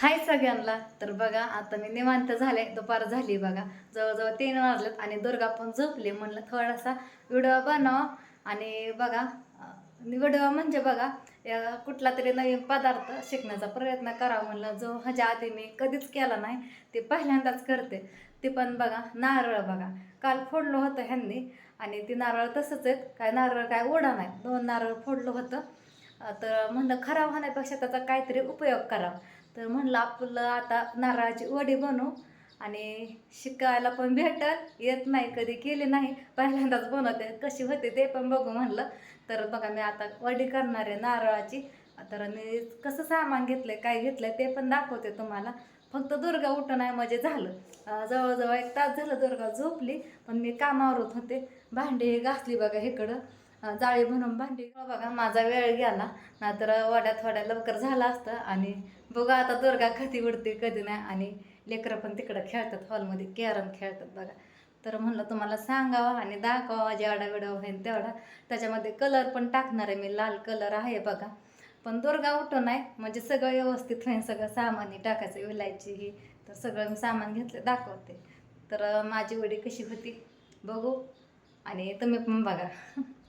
हाय सगळ्यांना. तर बघा आता मी निवांत झाले. दुपार झाली बघा. जवळजवळ तीन वाजलेत आणि दुर्गा पण झोपली म्हणलं थोडासा व्हिडिओ बनवा. आणि बघा व्हिडिओ म्हणजे बघा या कुठला तरी नवीन पदार्थ शिकण्याचा प्रयत्न करावा म्हणलं. जो ह्याच्या आधी मी कधीच केला नाही ते पहिल्यांदाच करते. ते पण बघा नारळ बघा. काल फोडलं होतं ह्यांनी आणि ती नारळ तसंच आहेत. काय नारळ काय ओढा नाही. दोन नारळ फोडलं होतं. तर म्हणलं खराब होण्यापेक्षा त्याचा काहीतरी उपयोग करावा तर म्हणलं आपलं आता नारळाची वडी बनवू आणि शिकायला पण भेटल. येत नाही कधी केली नाही. पहिल्यांदाच बनवते. कशी होते ते पण बघू म्हणलं. तर बघा मी आता वडी करणार आहे नारळाची. तर मी कसं सामान घेतलंय काय घेतलंय ते पण दाखवते तुम्हाला. फक्त दुर्गा उठं नाही म्हणजे झालं. जवळजवळ एक तास झालं दुर्गा झोपली. पण मी कामावरत होते. भांडी घासली बघा इकडं. जाळी म्हणून भांडी. बघा माझा वेळ गेला. नाहीतर वड्या थोड्या लवकर झाला असतं. आणि बघा आता दुर्गा कधी उडते कधी नाही. आणि लेकरं पण तिकडं खेळतात हॉलमध्ये कॅरम खेळतात बघा. तर म्हणलं तुम्हाला सांगावं आणि दाखवा जेवढा वेळा होईल तेवढा. त्याच्यामध्ये कलर पण टाकणार आहे मी लाल कलर आहे बघा. पण दुर्गा उठून नाही म्हणजे सगळं व्यवस्थित होईल सगळं सामान टाकायचं विलायची ही. तर सगळं मी सामान घेतलं दाखवते. तर माझी वडी कशी होती बघू. आणि तुम्ही पण बघा.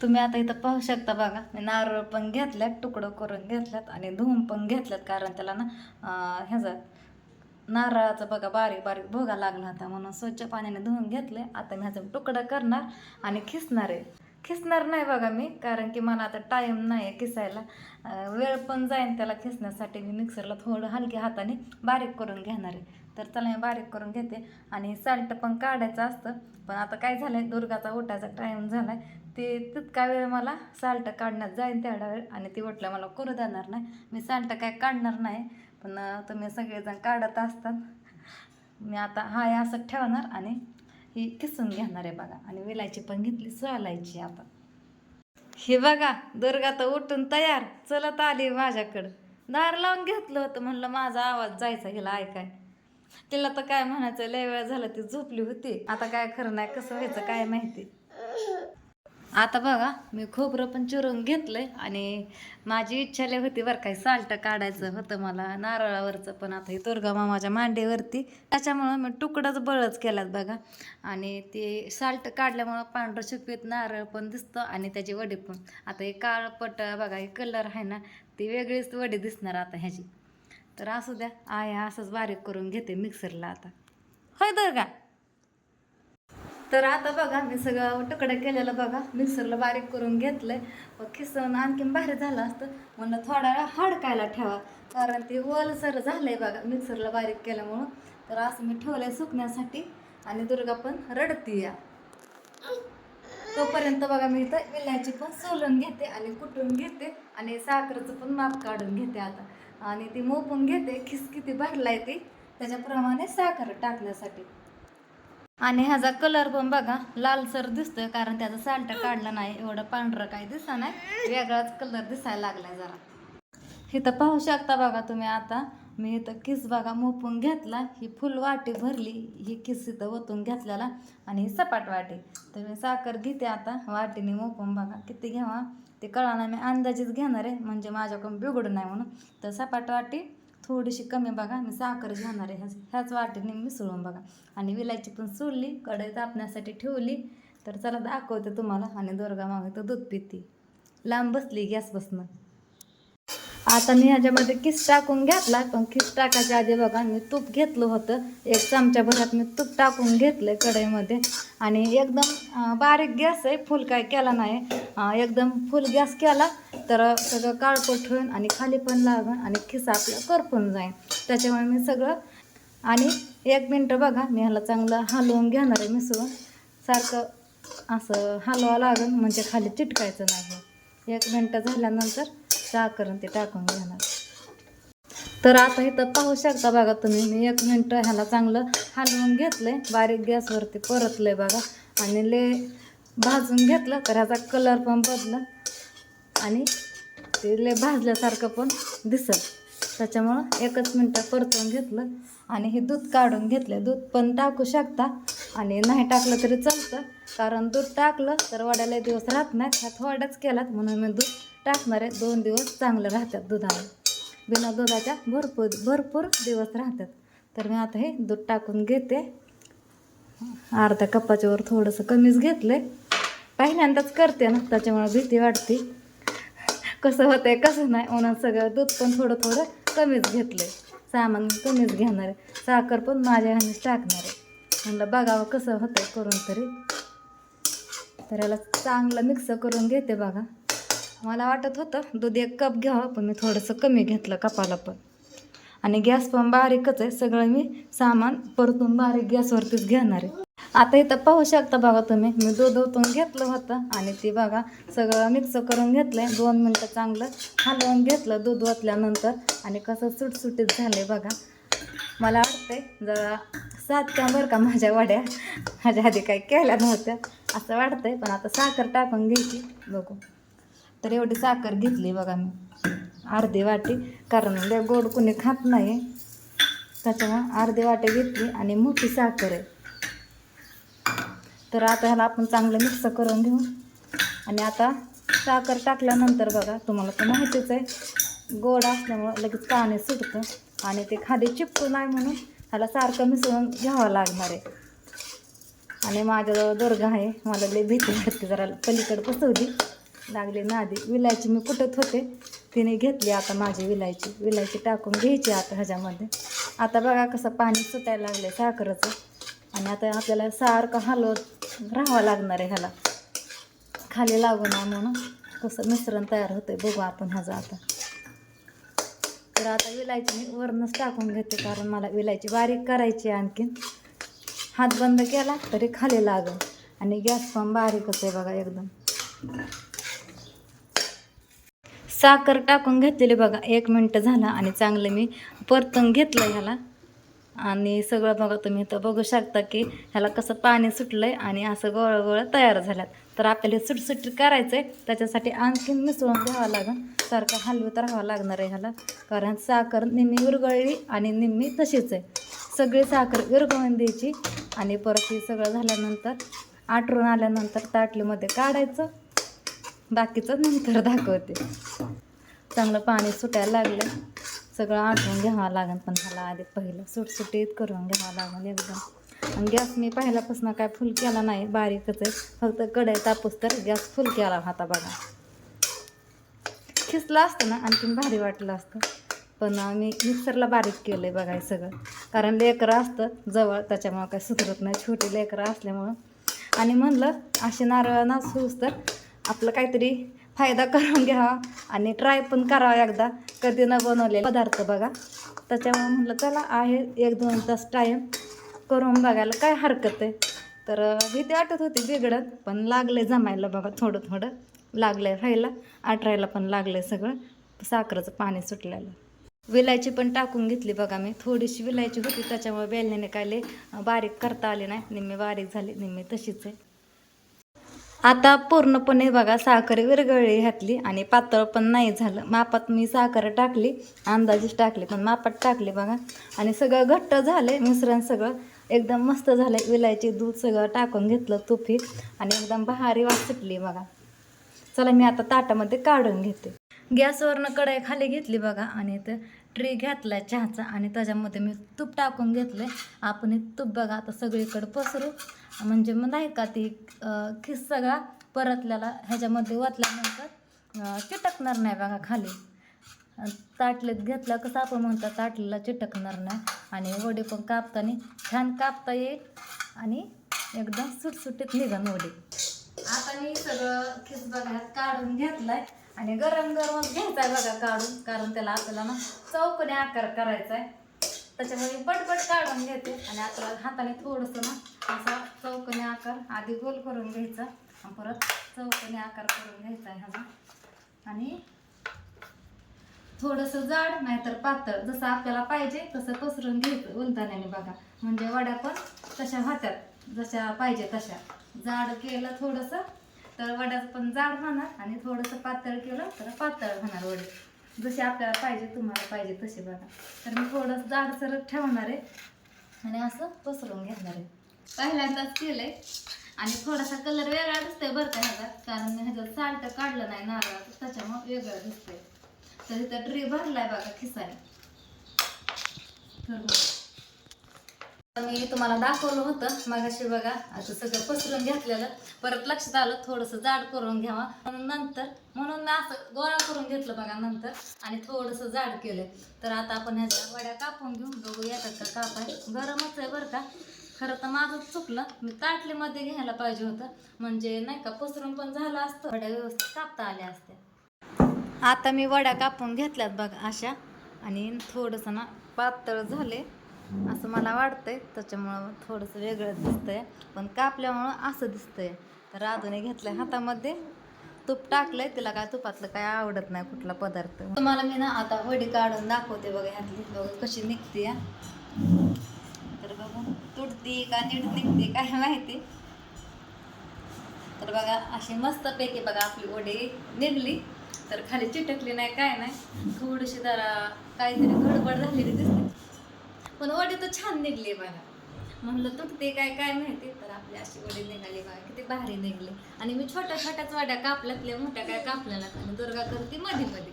तुम्ही आता इथं पाहू शकता बघा मी नारळ पण घेतल्यात तुकडं करून घेतल्यात आणि धुवून पण घेतल्यात कारण त्याला ना ह्याचा नारळाचा बघा बारीक बारीक भोगा लागला होता म्हणून स्वच्छ पाण्याने धुवून घेतले. आता मी ह्याचा तुकडा करणार आणि खिसणार आहे. खिसणार नाही बघा मी कारण की मला आता टाईम नाही आहे खिसायला वेळ पण जाईन त्याला खिसण्यासाठी. मी मिक्सरला थोडं हलक्या हाताने बारीक करून घेणार आहे. तर त्याला मी बारीक करून घेते. आणि साल्ट पण काढायचं असतं. पण आता काय झालं आहे दुर्गाचा ओटायचा टाईम झाला आहे ते तितका वेळ मला साल्ट काढण्यात जाईन तेवढा वेळ. आणि ती उठल्या मला करू देणार नाही. मी साल्ट काय काढणार नाही. पण तुम्ही सगळेजण काढत असतात. मी आता हा असं ठेवणार आणि ही किसून घेणार आहे बघा. आणि वेलायची पण घेतली सोलायची आता. हे बघा दुर्गा तर उठून तयार. चलत आली माझ्याकडं. दार लावून घेतलं होतं म्हणलं माझा आवाज जायचा हिला ऐकाय. तिला तर काय म्हणायचं लय वेळ झालं ती झोपली होती. आता काय खरं नाही कसं व्हायचं काय माहिती. आता बघा मी खोबरं पण चिरून घेतलंय आणि माझी इच्छा लय होती बरं काय साल्ट काढायचं होतं मला नारळावरचं पण आता हे दुर्गामा मामाच्या मांडीवरती. त्याच्यामुळं मी तुकडाच बळच केलात बघा. आणि ते साल्ट काढल्यामुळं पांढरं शुपीत नारळ पण दिसतं आणि त्याची वडी पण. आता हे काळपट बघा हे कलर आहे ना ती वेगळीच वडी दिसणार आता ह्याची. तर असू द्या आहे असंच बारीक करून घेते मिक्सरला आता. होय दुर्गा? तर आता बघा मी सगळं तुकडं केलेलं बघा. मिक्सरला बारीक करून घेतलंय. मग खिसवून आणखीन बाहेर झालं असतं. म्हणलं थोडा वेळा हडकायला ठेवा. कारण ते ओलसर झालंय बघा मिक्सरला बारीक केल्यामुळं. तर असं मी ठेवलंय सुकण्यासाठी आणि दुर्गा पण रडती या तोपर्यंत बघा मी इथं विलायची पण सोलून घेते आणि कुटून घेते आणि साखरेचं पण माप काढून घेते आता. आणि ती मोपून घेते. खिस किती भरलाय ती? त्याच्याप्रमाणे साखर टाकण्यासाठी. आणि ह्याचा कलर पण बघा लालसर दिसतोय कारण त्याचा साल्ट काढला नाही एवढं पांढरं काही दिसा नाही वेगळाच कलर दिसायला लागलाय जरा. इथं पाहू शकता बघा तुम्ही आता मी इथं किस बघा मोपून घेतला ही फुल वाटी भरली ही किस इथं ओतून घेतलेला आणि ही सपाट वाटी. तर मी साखर घेते आता वाटीने मोपून बघा किती घ्यावा ते कळाना मी अंदाजेच घेणार आहे म्हणजे माझ्याकडून बिघडू नाही म्हणून. तर सपाट वाटी थोडीशी कमी बघा मी साखर घेणार आहे. ह्याच ह्याच वाटेने मिसळून बघा. आणि विलायची पण सोडली कढई तापण्यासाठी ठेवली. तर चला दाखवते तुम्हाला. आणि दुर्गा मागे तर दूध पिती. लांब बसली गॅसपासनं. आता मी ह्याच्यामध्ये किस टाकून घेतला पण किस टाकायच्या आधी बघा मी तूप घेतलं होतं. एक चमच्या भरात मी तूप टाकून घेतलं कढईमध्ये. आणि एकदम बारीक गॅस आहे फुल काय केला नाही. एकदम फुल गॅस केला तर सगळं काळपट होईल आणि खाली पण लागन आणि खिसा आपलं करपून जाईल त्याच्यामुळे मी सगळं आणि एक मिनटं बघा मी ह्याला चांगलं हलवून घेणार आहे मिसळून. सारखं असं हलवा लागेल म्हणजे खाली चिटकायचं नाही. एक मिनटं झाल्यानंतर साखर ते टाकून घेणार. तर आता इथं पाहू शकता बघा तुम्ही मी एक मिनटं ह्याला चांगलं हलवून घेतलंय. बारीक गॅसवरती परतलंय बघा. आणि ले भाजून घेतलं तर ह्याचा कलर पण बदला आणि ते ले भाजल्यासारखं पण दिसत त्याच्यामुळं एकच मिनटं परतून घेतलं. आणि हे दूध काढून घेतलं दूध पण टाकू शकता. आणि नाही टाकलं तरी चालतं. कारण दूध टाकलं तर वड्याला दिवस राहत नाहीत. ह्यात वड्याच केलात म्हणून मी दूध टाकणार आहे दोन दिवस चांगलं राहतात दुधावर बिना दुधाच्या भरपूर भरपूर दिवस राहतात. तर मी आता हे दूध टाकून घेते. अर्ध्या कपाच्या वर थोडंसं कमीच घेतलंय. पहिल्यांदाच करते ना त्याच्यामुळे भीती वाटते. कसं होतंय कसं नाही म्हणून सगळं दूध पण थोडं थोडं कमीच घेतलंय. सामान कमीच घेणार आहे. साखर पण माझ्या ह्यानेच टाकणार आहे. म्हणलं बघावं कसं होतं करून तरी. तर याला चांगलं मिक्स करून घेते बघा. मला वाटत होतं दूध एक कप घ्यावं पण मी थोडंसं कमी घेतलं कपाला पण. आणि गॅस पण बारीकच आहे सगळं मी सामान परतून बारीक गॅसवरतीच घेणार आहे. आता इथं पाहू शकता बघा तुम्ही मी दूध ओतून घेतलं होतं आणि ती बघा सगळं मिक्स करून घेतलंय. दोन मिनटं चांगलं हलवून घेतलं दूध ओतल्यानंतर आणि कसं सुटसुटीत झालंय बघा. मला वाटतंय जरा सात का बरं का माझ्या वड्या. माझ्या आधी काही केल्या नव्हत्या असं वाटतंय पण आता साखर टाकून घ्यायची. बघू. तर एवढी साखर घेतली बघा मी. अर्धी वाटी. कारण गोड कुणी खात नाही. त्याच्यामुळं अर्धी वाटी घेतली आणि मोठी साखर आहे. तर आता ह्याला आपण चांगलं मिक्स करून घेऊ. आणि आता साखर टाकल्यानंतर बघा तुम्हाला तर माहितीच आहे गोड असल्यामुळं लगेच पाणी सुटतं. आणि ते खाली चिपकू नाही म्हणून ह्याला सारखं मिसळून घ्यावं लागणार आहे. आणि माझ्याजवळ दुर्गा आहे मला लई भीती वाटते जरा पलीकडे बसवली लागली नादी विलायची मी कुठत होते तिने घेतली आता माझी विलायची. विलायची टाकून घ्यायची आता ह्याच्यामध्ये. आता बघा कसं पाणी सुटायला लागलं साखरेचं. आणि आता आपल्याला सारखं हलवत राहावं लागणार आहे ह्याला. खाली लागू ना म्हणून कसं मिश्रण तयार होतंय बघू आपण ह्याचं आता. तर आता विलायची मी वरणच टाकून घेते कारण मला विलायची बारीक करायची आहे आणखीन. हात बंद केला तरी खाली लागेल. आणि गॅस पण बारीकच आहे बघा एकदम. साखर टाकून घेतलेली बघा. एक मिनटं झाला आणि चांगलं मी परतून घेतलं ह्याला. आणि सगळं बघा तुम्ही इथं बघू शकता की ह्याला कसं पाणी सुटलं आहे आणि असं गोळ गोळ तयार झाल्यात. तर आपल्याला हे सुटसुटी करायचं आहे त्याच्यासाठी आणखीन मिसळून घ्यावं लागेल. सारखं हलवत राहावं लागणार आहे ह्याला. कारण साखर निम्मी विरघळली आणि निम्मी तशीच आहे. सगळी साखर विरघळून द्यायची आणि परत हे सगळं झाल्यानंतर आटरून आल्यानंतर ताटलीमध्ये काढायचं. बाकीचं नंतर दाखवते. चांगलं पाणी सुटायला लागलं. सगळं आठवून घ्यावं लागेल पण ह्याला आधी पहिलं सुटसुटीत करून घ्यावं लागेल एकदम. आणि गॅस मी पहिल्यापासून काय फुल केला नाही बारीकच आहे. फक्त कढई तापूस तर गॅस फुल केला होता बघा. खिसलं असतं ना आणखीन भारी वाटलं असतं. पण मी मिक्सरला बारीक केलं आहे बघा हे सगळं. कारण लेकरं असतं जवळ त्याच्यामुळं काय सुधरत नाही. छोटी लेकरं असल्यामुळं. आणि म्हणलं असे नारळ ना सूस तर आपलं काहीतरी फायदा करून घ्यावा आणि ट्राय पण करावा एकदा. कधी न बनवलेले पदार्थ बघा. त्याच्यामुळे म्हटलं चला आहे एक दोन तास टाईम करून बघायला काय हरकत आहे. तर भीती वाटत होती बिघडत पण लागले जमायला बघा थोडं थोडं. लागलं आहे व्हायला आटरायला पण लागलं आहे सगळं. साखरेचं पाणी सुटलेलं. विलायची पण टाकून घेतली बघा मी. थोडीशी विलायची होती त्याच्यामुळे बेलण्याने कायले बारीक करता आली नाही. निम्मी बारीक झाली निम्मी तशीच आहे. आता पूर्णपणे बघा साखर विरघळली घातली आणि पातळ पण नाही झालं. मापात मी साखर टाकली अंदाजेच टाकली पण मापात टाकली बघा. आणि सगळं घट्ट झालं आहे मिश्रण सगळं एकदम मस्त झालं विलायची दूध सगळं टाकून घेतलं तुफी आणि एकदम भारी वास सुटली बघा. चला मी आता ताटामध्ये काढून घेते. गॅसवरनं कढाई खाली घेतली बघा आणि तर ट्रे घेतला चहाचा आणि त्याच्यामध्ये मी तूप टाकून घेतलं आपण हे तूप बघा आता सगळीकडे पसरू. म्हणजे मग नाही का ती खिस सगळा परतल्याला ह्याच्यामध्ये ओतल्यानंतर चिटकणार नाही बघा खाली. अन् ताटलीत घेतलं कसं आपण म्हणतो ताटलीला चिटकणार नाही. आणि वडे पण कापताना छान कापता येईल आणि एकदम सुटसुटीत निघन वडे. आता मी सगळं खिस बघा काढून घेतलाय आणि गरम गरम घ्यायचा बघा काढून कारण त्याला आपल्याला ना चौकने आकार करायचा आहे त्याच्यामुळे पटपट काढून घेते आणि आपल्याला हाताने थोडंसं ना असा चौकोनी आकार आधी गोल करून घ्यायचा आणि परत चौकोनी आकार करून घ्यायचा आहे ह्याचा आणि थोडंसं जाड नाहीतर पातळ जसं आपल्याला पाहिजे तसं पसरून घ्यायचं उलताण्याने बघा. म्हणजे वड्या पण तशा होत्यात जशा पाहिजे तशा. जाड केलं थोडंसं तर वड्याचं पण जाड होणार आणि थोडंसं पातळ केलं तर पातळ होणार वडे. जसे आपल्याला पाहिजे तुम्हाला पाहिजे तसे बघा. तर मी थोडंसं जाड सरक ठेवणार आहे आणि असं पसरून घेणार आहे. पहिल्यांदाच केलंय. आणि थोडासा कलर वेगळा दिसतोय बरं का ह्याचा. कारण ह्याचं साल्ट काढलं नाही नारळाचं त्याच्यामुळे वेगळं दिसतंय. तर इथं ट्री भरलाय बघा खिसाने तर मी तुम्हाला दाखवलं होतं मागाशी बघा आता सगळं पसरून घेतलेलं. परत लक्षात आलं थोडंसं जाड करून घ्यावा. म्हणून नंतर म्हणून मी असं गोळा करून घेतलं बघा नंतर आणि थोडंसं जाड केलं तर आता आपण ह्याच्या वड्या कापून घेऊन बघू येतात का कापाय. गरमच आहे बरं का. खरं तर माझं चुकलं. मी ताटलीमध्ये घ्यायला पाहिजे होतं. म्हणजे नाही का पसरून पण झालं असतं. वड्या व्यवस्थित कापता आल्या असत्या. आता मी वड्या कापून घेतल्यात बघा अशा. आणि थोडंसं ना पातळ झाले. असं मला वाटतंय त्याच्यामुळं थोडंसं वेगळं दिसतंय. पण कापल्यामुळं असं दिसतंय. तर राधूने घेतलंय हातामध्ये. तूप टाकलंय तिला काय तुपातलं काय आवडत नाही कुठला पदार्थ. तुम्हाला मी ना आता वडी काढून दाखवते बघा ह्यातली. बघा कशी निघते बघा का नीट निघते काय माहिती? तर बघा अशी मस्तपैकी बघा आपली वडी निघली. तर खाली चिटकली नाही काय नाही. थोडीशी जरा काहीतरी गडबड झालेली दिसते. पण वडी तर छान निघली बघा. म्हणलं तुटते काय काय माहिती? तर आपली अशी वडी निघाली बघा किती भारी निघली. आणि मी छोट्या छोट्याच वाड्या कापल्यातल्या मोठ्या काय कापल्या आणि दुर्गा करते मध्ये मध्ये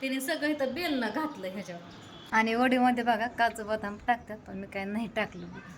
तिने सगळं इथं बेलनं घातलं ह्याच्यावर. आणि वडीमध्ये बघा काजू बदाम टाकतात पण मी काय नाही टाकलं. बघा